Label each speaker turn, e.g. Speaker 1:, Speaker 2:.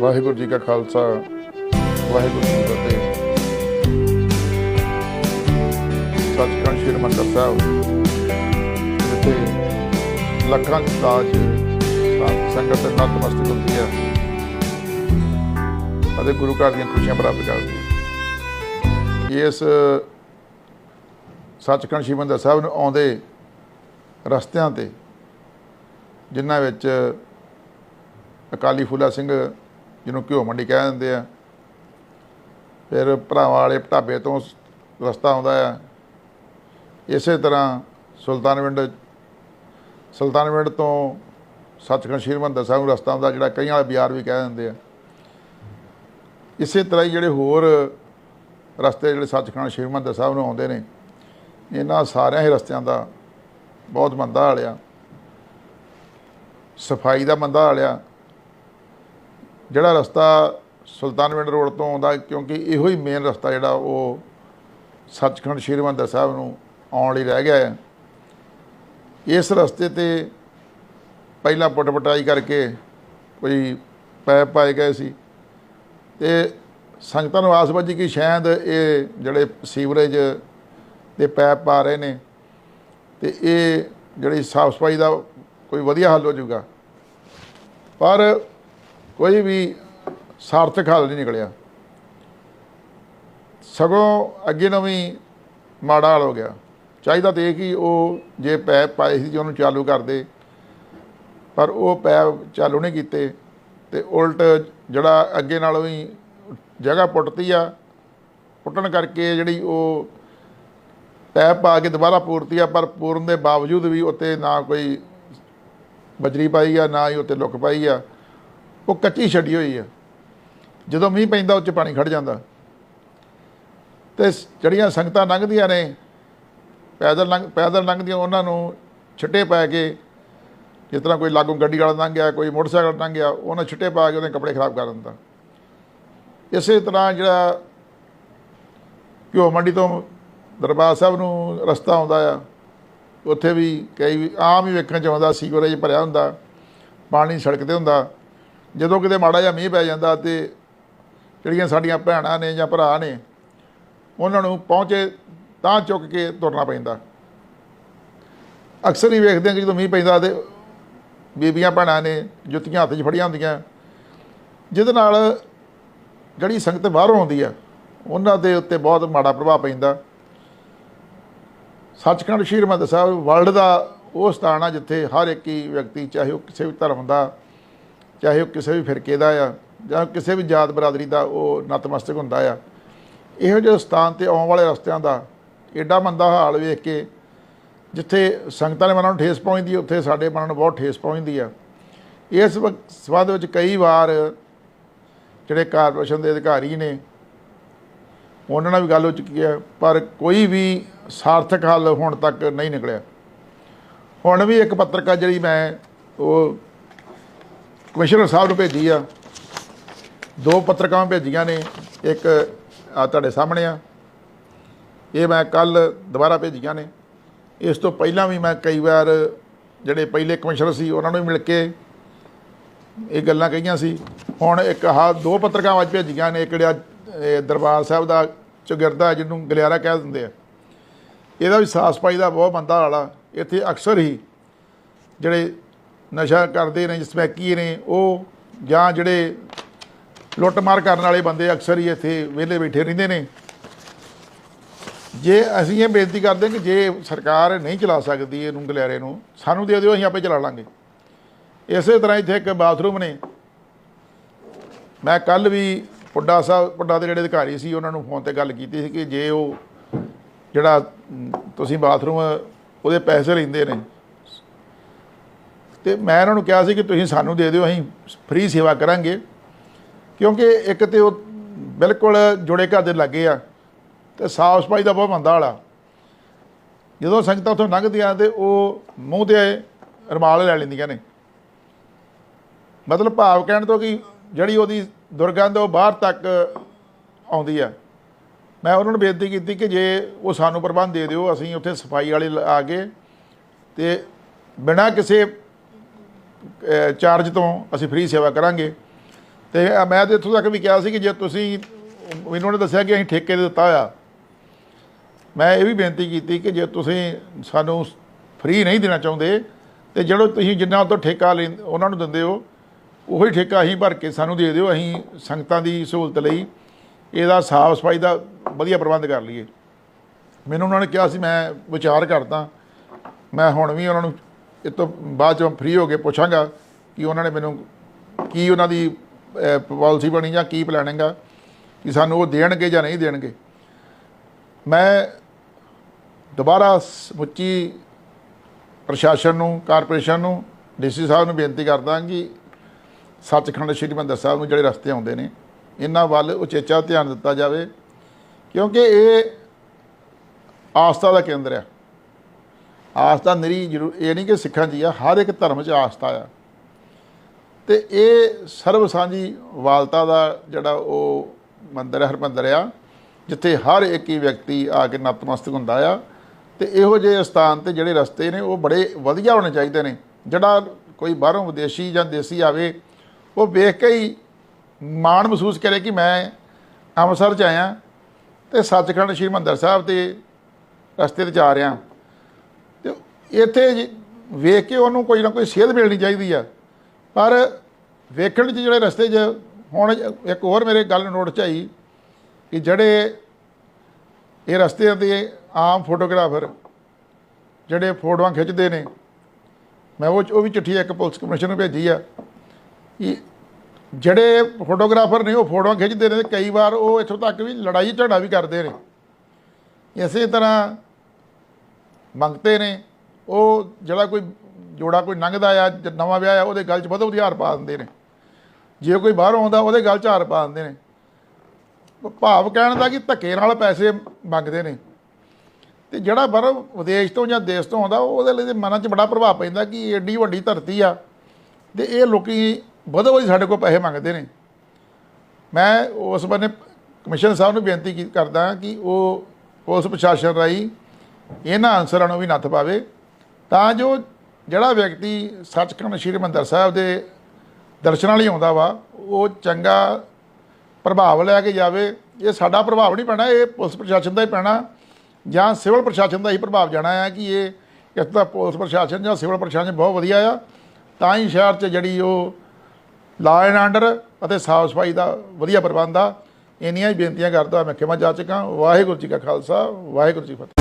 Speaker 1: ਵਾਹਿਗੁਰੂ ਜੀ ਕਾ ਖਾਲਸਾ, ਵਾਹਿਗੁਰੂ ਜੀ ਕੀ ਫਤਿਹ। ਸੱਚਖੰਡ ਸ਼੍ਰੀ ਹਰਿਮੰਦਰ ਸਾਹਿਬ, ਜਿੱਥੇ ਲੱਖਾਂ ਦੀ ਤਾਜ ਸੰਗਤ ਨਤਮਸਤਕ ਹੁੰਦੀ ਹੈ ਅਤੇ ਗੁਰੂ ਘਰ ਦੀਆਂ ਖੁਸ਼ੀਆਂ ਪ੍ਰਾਪਤ ਕਰਦੀ ਹੈ। ਇਸ ਸੱਚਖੰਡ ਸ਼੍ਰੀ ਹਰਿਮੰਦਰ ਸਾਹਿਬ ਨੂੰ ਆਉਂਦੇ ਰਸਤਿਆਂ ਤੇ, ਜਿਨ੍ਹਾਂ ਵਿੱਚ ਅਕਾਲੀ ਫੂਲਾ ਸਿੰਘ ਜਿਹਨੂੰ ਘਿਓ ਮੰਡੀ ਕਹਿ ਦਿੰਦੇ ਆ। ਫਿਰ ਭਰਾਵਾਂ ਵਾਲੇ ਢਾਬੇ ਤੋਂ ਰਸਤਾ ਆਉਂਦਾ ਆ। ਇਸੇ ਤਰ੍ਹਾਂ ਸੁਲਤਾਨਵਿੰਡ ਸੁਲਤਾਨਵਿੰਡ ਤੋਂ ਸੱਚਖੰਡ ਸ਼੍ਰੀ ਹਰਿਮੰਦਰ ਸਾਹਿਬ ਨੂੰ ਰਸਤਾ ਆਉਂਦਾ, ਜਿਹੜਾ ਕਈਆਂ ਵਾਲੇ ਬਾਜ਼ਾਰ ਵੀ ਕਹਿ ਦਿੰਦੇ ਆ। ਇਸੇ ਤਰ੍ਹਾਂ ਹੀ ਜਿਹੜੇ ਹੋਰ ਰਸਤੇ ਜਿਹੜੇ ਸੱਚਖੰਡ ਸ਼੍ਰੀ ਹਰਿਮੰਦਰ ਸਾਹਿਬ ਨੂੰ ਆਉਂਦੇ ਨੇ, ਇਹਨਾਂ ਸਾਰਿਆਂ ਹੀ ਰਸਤਿਆਂ ਦਾ ਬਹੁਤ ਮੰਦਾ ਹਾਲਿਆ ਸਫ਼ਾਈ ਦਾ ਮੰਦਾ ਹਾਲ ਜਿਹੜਾ ਰਸਤਾ ਸੁਲਤਾਨਵਿੰਡ ਰੋਡ ਤੋਂ ਆਉਂਦਾ, ਕਿਉਂਕਿ ਇਹੋ ਹੀ ਮੇਨ ਰਸਤਾ ਜਿਹੜਾ ਉਹ ਸੱਚਖੰਡ ਸ਼੍ਰੀ ਹਰਿਮੰਦਰ ਸਾਹਿਬ ਨੂੰ ਆਉਣ ਲਈ ਰਹਿ ਗਿਆ ਹੈ। ਇਸ ਰਸਤੇ ਤੇ ਪਹਿਲਾਂ ਪੁੱਟ ਪਟਾਈ ਕਰਕੇ ਕੋਈ ਪੈਪ ਪਾਏ ਗਏ ਸੀ ਤੇ ਸੰਗਤਾਂ ਨੂੰ ਆਸ ਵੱਜੀ ਕਿ ਸ਼ਾਇਦ ਇਹ ਜਿਹੜੇ ਸੀਵਰੇਜ ਦੇ ਪੈਪ ਪਾ ਰਹੇ ਨੇ ਤੇ ਇਹ ਜਿਹੜੀ ਸਾਫ਼ ਸਫ਼ਾਈ ਦਾ ਕੋਈ ਵਧੀਆ ਹੱਲ ਹੋ ਜਾਊਗਾ। ਪਰ ਕੋਈ ਵੀ ਸਾਰਥਕ ਹੱਲ ਨਹੀਂ ਨਿਕਲਿਆ। ਸਗੋਂ ਅੱਗੇ ਨੂੰ ਵੀ ਮਾੜਾ ਹਾਲ ਹੋ ਗਿਆ। ਚਾਹੀਦਾ ਤੇ ਇਹ ਕਿ ਉਹ ਜੇ ਪੈਪ ਪਾਏ ਸੀ, ਜੇ ਉਹਨੂੰ ਚਾਲੂ ਕਰਦੇ, ਪਰ ਉਹ ਪੈਪ ਚਾਲੂ ਨਹੀਂ ਕੀਤੇ, ਤੇ ਉਲਟ ਜਿਹੜਾ ਅੱਗੇ ਨਾਲੋਂ ਵੀ ਜਗ੍ਹਾ ਪੁੱਟਤੀ ਆ, ਪੁੱਟਣ ਕਰਕੇ ਜਿਹੜੀ ਉਹ ਪੈਪ ਪਾ ਕੇ ਦੁਬਾਰਾ ਪੂਰਤੀ ਆ, ਪਰ ਪੂਰਨ ਦੇ ਬਾਵਜੂਦ ਵੀ ਉੱਤੇ ਨਾ ਕੋਈ ਬਜਰੀ ਪਾਈ ਆ, ਨਾ ਹੀ ਉੱਤੇ ਲੁੱਕ ਪਾਈ ਆ ਉਹ ਕੱਚੀ ਛੱਡੀ ਹੋਈ ਆ। ਜਦੋਂ ਮੀਂਹ ਪੈਂਦਾ ਉੱਚ ਪਾਣੀ ਖੜ ਜਾਂਦਾ। ਤੇ ਸ- ਜਿਹੜੀਆਂ ਸੰਗਤਾਂ ਲੰਘਦੀਆਂ ਨੇ, ਪੈਦਲ ਲੰਘ, ਪੈਦਲ ਲੰਘਦੀਆਂ, ਉਹਨਾਂ ਨੂੰ ਛਿੱਟੇ ਪੈ ਕੇ, ਜਿਸ ਤਰ੍ਹਾਂ ਕੋਈ ਲਾਗੋਂ ਗੱਡੀ ਵਾਲਾ ਲੰਘ ਗਿਆ, ਕੋਈ ਮੋਟਰਸਾਈਕਲ ਲੰਘ ਗਿਆ, ਉਹਨਾਂ ਛਿੱਟੇ ਪਾ ਕੇ ਉਹਦੇ ਕੱਪੜੇ ਖਰਾਬ ਕਰ ਦਿੰਦਾ। ਇਸੇ ਤਰ੍ਹਾਂ ਜਿਹੜਾ ਘਿਓ ਮੰਡੀ ਤੋਂ ਦਰਬਾਰ ਸਾਹਿਬ ਨੂੰ ਰਸਤਾ ਆਉਂਦਾ ਆ, ਉੱਥੇ ਵੀ ਕਈ ਆਮ ਹੀ ਵੇਖਣ ਚ ਆਉਂਦਾ, ਸੀਵਰੇਜ ਭਰਿਆ ਹੁੰਦਾ, ਪਾਣੀ ਸੜਕ ਤੇ ਹੁੰਦਾ। ਜਦੋਂ ਕਿਤੇ ਮਾੜਾ ਜਿਹਾ ਮੀਂਹ ਪੈ ਜਾਂਦਾ ਤੇ ਜਿਹੜੀਆਂ ਸਾਡੀਆਂ ਭੈਣਾਂ ਨੇ ਜਾਂ ਭਰਾ ਨੇ, ਉਹਨਾਂ ਨੂੰ ਪਹੁੰਚੇ ਤਾਂ ਚੁੱਕ ਕੇ ਤੁਰਨਾ ਪੈਂਦਾ। ਅਕਸਰ ਹੀ ਵੇਖਦੇ ਹਾਂ ਕਿ ਜਦੋਂ ਮੀਂਹ ਪੈਂਦਾ ਤੇ ਬੀਬੀਆਂ ਭੈਣਾਂ ਨੇ ਜੁੱਤੀਆਂ ਹੱਥ 'ਚ ਫੜੀਆਂ ਹੁੰਦੀਆਂ। ਜਿਹਦੇ ਨਾਲ ਜਿਹੜੀ ਸੰਗਤ ਬਾਹਰੋਂ ਆਉਂਦੀ ਆ, ਉਹਨਾਂ ਦੇ ਉੱਤੇ ਬਹੁਤ ਮਾੜਾ ਪ੍ਰਭਾਵ ਪੈਂਦਾ। ਸੱਚਖੰਡ ਸ਼੍ਰੀ ਹਰਿਮੰਦਰ ਸਾਹਿਬ ਵਰਲਡ ਦਾ ਉਹ ਸਥਾਨ ਆ ਜਿੱਥੇ ਹਰ ਇੱਕ ਹੀ ਵਿਅਕਤੀ, ਚਾਹੇ ਉਹ ਕਿਸੇ ਵੀ ਧਰਮ ਦਾ ਚਾਹੇ ਉਹ ਕਿਸੇ ਵੀ ਫਿਰਕੇ ਦਾ ਆ, ਜਾਂ ਕਿਸੇ ਵੀ ਜਾਤ ਬਰਾਦਰੀ ਦਾ ਉਹ ਨਤਮਸਤਕ ਹੁੰਦਾ ਆ। ਇਹੋ ਜਿਹੇ ਸਥਾਨ ਤੇ ਆਉਣ ਵਾਲੇ ਰਸਤਿਆਂ ਦਾ ਐਡਾ ਮੰਦਾ ਹਾਲ ਵੇਖ ਕੇ ਜਿੱਥੇ ਸੰਗਤਾਂ ਦੇ ਮਨਾਂ ਨੂੰ ਠੇਸ ਪਹੁੰਚਦੀ, ਉੱਥੇ ਸਾਡੇ ਮਨਾਂ ਨੂੰ ਬਹੁਤ ਠੇਸ ਪਹੁੰਚਦੀ ਆ। ਇਸ ਵ- ਸੰਬੰਧ ਵਿੱਚ ਕਈ ਵਾਰ ਜਿਹੜੇ ਕਾਰਪੋਰੇਸ਼ਨ ਦੇ ਅਧਿਕਾਰੀ ਨੇ, ਉਹਨਾਂ ਨਾਲ ਵੀ ਗੱਲ ਹੋ ਚੁੱਕੀ ਹੈ ਪਰ ਕੋਈ ਵੀ ਸਾਰਥਕ ਹੱਲ ਹੁਣ ਤੱਕ ਨਹੀਂ ਨਿਕਲਿਆ। ਹੁਣ ਵੀ ਇੱਕ ਪੱਤਰਕਾਰ ਜਿਹੜੀ ਮੈਂ ਉਹ ਕਮਿਸ਼ਨਰ ਸਾਹਿਬ ਨੂੰ ਭੇਜੀ ਆ। ਦੋ ਪੱਤਰਕਾਰਾਂ ਭੇਜੀਆਂ ਨੇ, ਇੱਕ ਆ ਤੁਹਾਡੇ ਸਾਹਮਣੇ ਆ। ਇਹ ਮੈਂ ਕੱਲ ਦੁਬਾਰਾ ਭੇਜੀਆਂ ਨੇ। ਇਸ ਤੋਂ ਪਹਿਲਾਂ ਵੀ ਮੈਂ ਕਈ ਵਾਰ ਜਿਹੜੇ ਪਹਿਲੇ ਕਮਿਸ਼ਨਰ ਸੀ, ਉਹਨਾਂ ਨੂੰ ਮਿਲ ਕੇ ਇਹ ਗੱਲਾਂ ਕਹੀਆਂ ਸੀ। ਹੁਣ ਇੱਕ ਆਹ ਦੋ ਪੱਤਰਕਾਰਾਂ ਅੱਜ ਭੇਜੀਆਂ ਨੇ, ਇੱਕ ਜਿਹੜਾ ਦਰਬਾਰ ਸਾਹਿਬ ਦਾ ਚੁਗਿਰਦਾ ਜਿਹਨੂੰ ਗਲਿਆਰਾ ਕਹਿ ਦਿੰਦੇ ਆ। ਇਹਦਾ ਵੀ ਸਾਫ਼ ਸਫ਼ਾਈ ਦਾ ਬਹੁਤ ਬੰਦਾ ਹਾਲ ਇੱਥੇ ਅਕਸਰ ਹੀ ਜਿਹੜੇ ਨਸ਼ਾ ਕਰਦੇ ਨੇ ਸਮੈਕੀ ਨੇ, ਉਹ ਜਾਂ ਜਿਹੜੇ ਲੁੱਟਮਾਰ ਕਰਨ ਵਾਲੇ ਬੰਦੇ ਅਕਸਰ ਹੀ ਇੱਥੇ ਵਿਹਲੇ ਬੈਠੇ ਰਹਿੰਦੇ ਨੇ। ਜੇ ਅਸੀਂ ਇਹ ਬੇਨਤੀ ਕਰਦੇ ਕਿ ਜੇ ਸਰਕਾਰ ਨਹੀਂ ਚਲਾ ਸਕਦੀ ਇਹਨੂੰ ਗਲਿਆਰੇ ਨੂੰ, ਸਾਨੂੰ ਦੇ ਦਿਓ, ਅਸੀਂ ਆਪੇ ਚਲਾ ਲਾਂਗੇ। ਇਸੇ ਤਰ੍ਹਾਂ ਇੱਥੇ ਇੱਕ ਬਾਥਰੂਮ ਨੇ। ਮੈਂ ਕੱਲ ਵੀ ਪੁੱਡਾ ਸਾਹਿਬ, ਪੁੱਡਾ ਦੇ ਜਿਹੜੇ ਅਧਿਕਾਰੀ ਸੀ, ਉਹਨਾਂ ਨੂੰ ਫੋਨ ਤੇ ਗੱਲ ਕੀਤੀ ਸੀ ਕਿ ਜੇ ਉਹ ਜਿਹੜਾ ਤੁਸੀਂ ਬਾਥਰੂਮ ਉਹਦੇ ਪੈਸੇ ਲੈਂਦੇ ਨੇ ਤੇ ਮੈਂ ਇਹਨਾਂ ਨੂੰ ਕਿਹਾ ਸੀ ਕਿ ਤੁਸੀਂ ਸਾਨੂੰ ਦੇ ਦਿਓ, ਅਸੀਂ ਫ੍ਰੀ ਸੇਵਾ ਕਰਾਂਗੇ। ਕਿਉਂਕਿ ਇੱਕ ਤੇ ਉਹ ਬਿਲਕੁਲ ਜੁੜੇ ਘਰ ਦੇ ਲੱਗੇ ਆ ਤੇ ਸਾਫ਼ ਸਫ਼ਾਈ ਦਾ ਬਹੁਤ ਮੰਦਾ ਵਾਲਾ ਜਦੋਂ ਸੰਗਤਾਂ ਉੱਥੋਂ ਲੰਘਦੀਆਂ ਤੇ ਉਹ ਮੂੰਹ ਤੇ ਰਮਾਲ ਲੈ ਲੈਂਦੀਆਂ ਨੇ। ਮਤਲਬ ਭਾਵ ਕਹਿਣ ਤੋਂ ਕਿ ਜਿਹੜੀ ਉਹਦੀ ਦੁਰਗੰਧ ਉਹ ਬਾਹਰ ਤੱਕ ਆਉਂਦੀ ਆ। ਮੈਂ ਉਹਨਾਂ ਨੂੰ ਬੇਨਤੀ ਕੀਤੀ ਕਿ ਜੇ ਉਹ ਸਾਨੂੰ ਪ੍ਰਬੰਧ ਦੇ ਦਿਓ, ਅਸੀਂ ਉੱਥੇ ਸਫ਼ਾਈ ਵਾਲੇ ਲ- ਆ ਕੇ ਤੇ ਬਿਨਾਂ ਕਿਸੇ ਚਾਰਜ ਤੋਂ ਅਸੀਂ ਫ੍ਰੀ ਸੇਵਾ ਕਰਾਂਗੇ। ਤੇ ਮੈਂ ਤੇ ਇੱਥੋਂ ਤੱਕ ਵੀ ਕਿਹਾ ਸੀ ਕਿ ਜੇ ਤੁਸੀਂ, ਮੈਨੂੰ ਉਹਨੇ ਦੱਸਿਆ ਕਿ ਅਸੀਂ ਠੇਕੇ ਤੇ ਦਿੱਤਾ ਹੋਇਆ। ਮੈਂ ਇਹ ਵੀ ਬੇਨਤੀ ਕੀਤੀ ਕਿ ਜੇ ਤੁਸੀਂ ਸਾਨੂੰ ਫ੍ਰੀ ਨਹੀਂ ਦੇਣਾ ਚਾਹੁੰਦੇ, ਤੇ ਜਿਹੜਾ ਤੁਸੀਂ ਜਿੰਨਾ ਤੋਂ ਠੇਕਾ ਲੈ, ਉਹਨਾਂ ਨੂੰ ਦਿੰਦੇ ਹੋ, ਉਹੀ ਠੇਕਾ ਅਸੀਂ ਭਰ ਕੇ ਸਾਨੂੰ ਦੇ ਦਿਓ, ਅਸੀਂ ਸੰਗਤਾਂ ਦੀ ਸਹੂਲਤ ਲਈ ਇਹਦਾ ਸਾਫ਼ ਸਫ਼ਾਈ ਦਾ ਵਧੀਆ ਪ੍ਰਬੰਧ ਕਰ ਲਈਏ। ਮੈਨੂੰ ਉਹਨਾਂ ਨੇ ਕਿਹਾ ਸੀ, ਮੈਂ ਵਿਚਾਰ ਕਰਦਾ, ਮੈਂ ਹੁਣ ਵੀ ਉਹਨਾਂ ਨੂੰ ਇਹ ਤੋਂ ਬਾਅਦ ਚੋਂ ਫ੍ਰੀ ਹੋ ਕੇ ਪੁੱਛਾਂਗਾ ਕਿ ਉਹਨਾਂ ਨੇ ਮੈਨੂੰ ਕੀ ਉਹਨਾਂ ਦੀ ਪਾਲਿਸੀ ਬਣੀ ਜਾਂ ਕੀ ਪਲਾਨਿੰਗ ਆ, ਕਿ ਸਾਨੂੰ ਉਹ ਦੇਣਗੇ ਜਾਂ ਨਹੀਂ ਦੇਣਗੇ। ਮੈਂ ਦੁਬਾਰਾ ਸਮੁੱਚੀ ਪ੍ਰਸ਼ਾਸਨ ਨੂੰ ਕਾਰਪੋਰੇਸ਼ਨ ਨੂੰ ਡੀਸੀ ਸਾਹਿਬ ਨੂੰ ਬੇਨਤੀ ਕਰਦਾ ਕਿ ਸੱਚਖੰਡ ਸ਼੍ਰੀ ਮੰਦਰ ਸਾਹਿਬ ਨੂੰ ਜਿਹੜੇ ਰਸਤੇ ਆਉਂਦੇ ਨੇ, ਇਹਨਾਂ ਵੱਲ ਉਚੇਚਾ ਧਿਆਨ ਦਿੱਤਾ ਜਾਵੇ, ਕਿਉਂਕਿ ਇਹ ਆਸਥਾ ਦਾ ਕੇਂਦਰ ਹੈ ਆਸਥਾ ਨਿਰੀ ਜ਼ਰੂਰ, ਇਹ ਨਹੀਂ ਕਿ ਸਿੱਖਾਂ ਦੀ ਆ, ਹਰ ਇੱਕ ਧਰਮ 'ਚ ਆਸਥਾ ਆ। ਤੇ ਇਹ ਸਰਬ ਸਾਂਝੀ ਵਾਲਤਾ ਦਾ ਜਿਹੜਾ ਉਹ ਮੰਦਰ ਹੈ, ਹਰਮੰਦਰ ਆ, ਜਿੱਥੇ ਹਰ ਇੱਕ ਹੀ ਵਿਅਕਤੀ ਆ ਕੇ ਨਤਮਸਤਕ ਹੁੰਦਾ ਆ, ਤੇ ਇਹੋ ਜਿਹੇ ਸਥਾਨ ਤੇ ਜਿਹੜੇ ਰਸਤੇ ਨੇ, ਉਹ ਬੜੇ ਵਧੀਆ ਹੋਣੇ ਚਾਹੀਦੇ ਨੇ। ਜਿਹੜਾ ਕੋਈ ਬਾਹਰੋਂ ਵਿਦੇਸ਼ੀ ਜਾਂ ਦੇਸੀ ਆਵੇ, ਉਹ ਵੇਖ ਕੇ ਹੀ ਮਾਣ ਮਹਿਸੂਸ ਕਰੇ ਕਿ ਮੈਂ ਅੰਮ੍ਰਿਤਸਰ ਚ ਆਇਆ ਤੇ ਸੱਚਖੰਡ ਸ਼੍ਰੀ ਹਰਿਮੰਦਰ ਸਾਹਿਬ ਤੇ ਰਸਤੇ ਤੇ ਜਾ ਰਿਹਾ। ਇੱਥੇ ਵੇਖ ਕੇ ਉਹਨੂੰ ਕੋਈ ਨਾ ਕੋਈ ਸੇਧ ਮਿਲਣੀ ਚਾਹੀਦੀ ਆ। ਪਰ ਵੇਖਣ 'ਚ ਜਿਹੜੇ ਰਸਤੇ 'ਚ ਹੁਣ ਇੱਕ ਹੋਰ ਮੇਰੇ ਗੱਲ ਨੋਟ 'ਚ ਆਈ ਕਿ ਜਿਹੜੇ ਇਹ ਰਸਤਿਆਂ ਦੇ ਆਮ ਫੋਟੋਗ੍ਰਾਫਰ ਜਿਹੜੇ ਫੋਟੋਆਂ ਖਿੱਚਦੇ ਨੇ, ਮੈਂ ਉਹ ਉਹ ਵੀ ਚਿੱਠੀ ਇੱਕ ਪੁਲਿਸ ਕਮਿਸ਼ਨ ਨੂੰ ਭੇਜੀ ਆ ਕਿ ਜਿਹੜੇ ਫੋਟੋਗ੍ਰਾਫਰ ਨੇ ਉਹ ਫੋਟੋਆਂ ਖਿੱਚਦੇ ਨੇ ਤੇ ਕਈ ਵਾਰ ਉਹ ਇੱਥੋਂ ਤੱਕ ਵੀ ਲੜਾਈ ਝਗੜਾ ਵੀ ਕਰਦੇ ਨੇ। ਇਸੇ ਤਰ੍ਹਾਂ ਮੰਗਤੇ ਨੇ ਉਹ ਜਿਹੜਾ ਕੋਈ ਜੋੜਾ ਕੋਈ ਲੰਘਦਾ ਆ ਨਵਾਂ ਵਿਆਹ ਆ, ਉਹਦੇ ਗਲ 'ਚ ਵਧੋ ਵਧੀਆ ਹਾਰ ਪਾ ਦਿੰਦੇ ਨੇ। ਜੇ ਕੋਈ ਬਾਹਰੋਂ ਆਉਂਦਾ, ਉਹਦੇ ਗਲ 'ਚ ਹਾਰ ਪਾ ਦਿੰਦੇ ਨੇ। ਭਾਵ ਕਹਿਣ ਦਾ ਕਿ ਧੱਕੇ ਨਾਲ ਪੈਸੇ ਮੰਗਦੇ ਨੇ। ਤੇ ਜਿਹੜਾ ਬਾਹਰੋਂ ਵਿਦੇਸ਼ ਤੋਂ ਜਾਂ ਦੇਸ਼ ਤੋਂ ਆਉਂਦਾ ਉਹਦੇ ਲਈ ਤੇ ਮਨਾਂ 'ਚ ਬੜਾ ਪ੍ਰਭਾਵ ਪੈਂਦਾ ਕਿ ਏਡੀ ਵੱਡੀ ਧਰਤੀ ਆ, ਤੇ ਇਹ ਲੋਕੀ ਵਧੋ ਵਧੀ ਸਾਡੇ ਕੋਲ ਪੈਸੇ ਮੰਗਦੇ ਨੇ। ਮੈਂ ਉਸ ਬੰਨੇ ਕਮਿਸ਼ਨ ਸਾਹਿਬ ਨੂੰ ਬੇਨਤੀ ਕੀ ਕਰਦਾ ਕਿ ਉਹ ਪੁਲਿਸ ਪ੍ਰਸ਼ਾਸਨ ਰਾਹੀਂ ਇਹਨਾਂ ਅਨਸਰਾਂ ਨੂੰ ਵੀ ਨੱਥ ਪਾਵੇ। ਤਾਂ ਜੋ ਜਿਹੜਾ ਵਿਅਕਤੀ ਸੱਚਖੰਡ ਸ਼੍ਰੀ ਹਰਿਮੰਦਰ ਸਾਹਿਬ ਦੇ ਦਰਸ਼ਨਾਂ ਲਈ ਆਉਂਦਾ ਵਾ, ਉਹ ਚੰਗਾ ਪ੍ਰਭਾਵ ਲੈ ਕੇ ਜਾਵੇ। ਇਹ ਸਾਡਾ ਪ੍ਰਭਾਵ ਨਹੀਂ ਪੈਣਾ, ਇਹ ਪੁਲਿਸ ਪ੍ਰਸ਼ਾਸਨ ਦਾ ਹੀ ਪੈਣਾ ਜਾਂ ਸਿਵਲ ਪ੍ਰਸ਼ਾਸਨ ਦਾ ਹੀ ਪ੍ਰਭਾਵ ਜਾਣਾ ਹੈ ਕਿ ਇਹ ਇਸ ਦਾ ਪੁਲਿਸ ਪ੍ਰਸ਼ਾਸਨ ਜਾਂ ਸਿਵਲ ਪ੍ਰਸ਼ਾਸਨ ਬਹੁਤ ਵਧੀਆ ਆ। ਤਾਂ ਹੀ ਸ਼ਹਿਰ 'ਚ ਜਿਹੜੀ ਉਹ ਲਾ ਐਂਡ ਆਰਡਰ ਅਤੇ ਸਾਫ਼ ਸਫ਼ਾਈ ਦਾ ਵਧੀਆ ਪ੍ਰਬੰਧ ਆ। ਇੰਨੀਆਂ ਹੀ ਬੇਨਤੀਆਂ ਕਰਦਾ ਮੈਂ ਖਿਮਾ ਚੁੱਕਾ। ਵਾਹਿਗੁਰੂ ਜੀ ਕਾ ਖਾਲਸਾ, ਵਾਹਿਗੁਰੂ ਜੀ ਫਤਿਹ।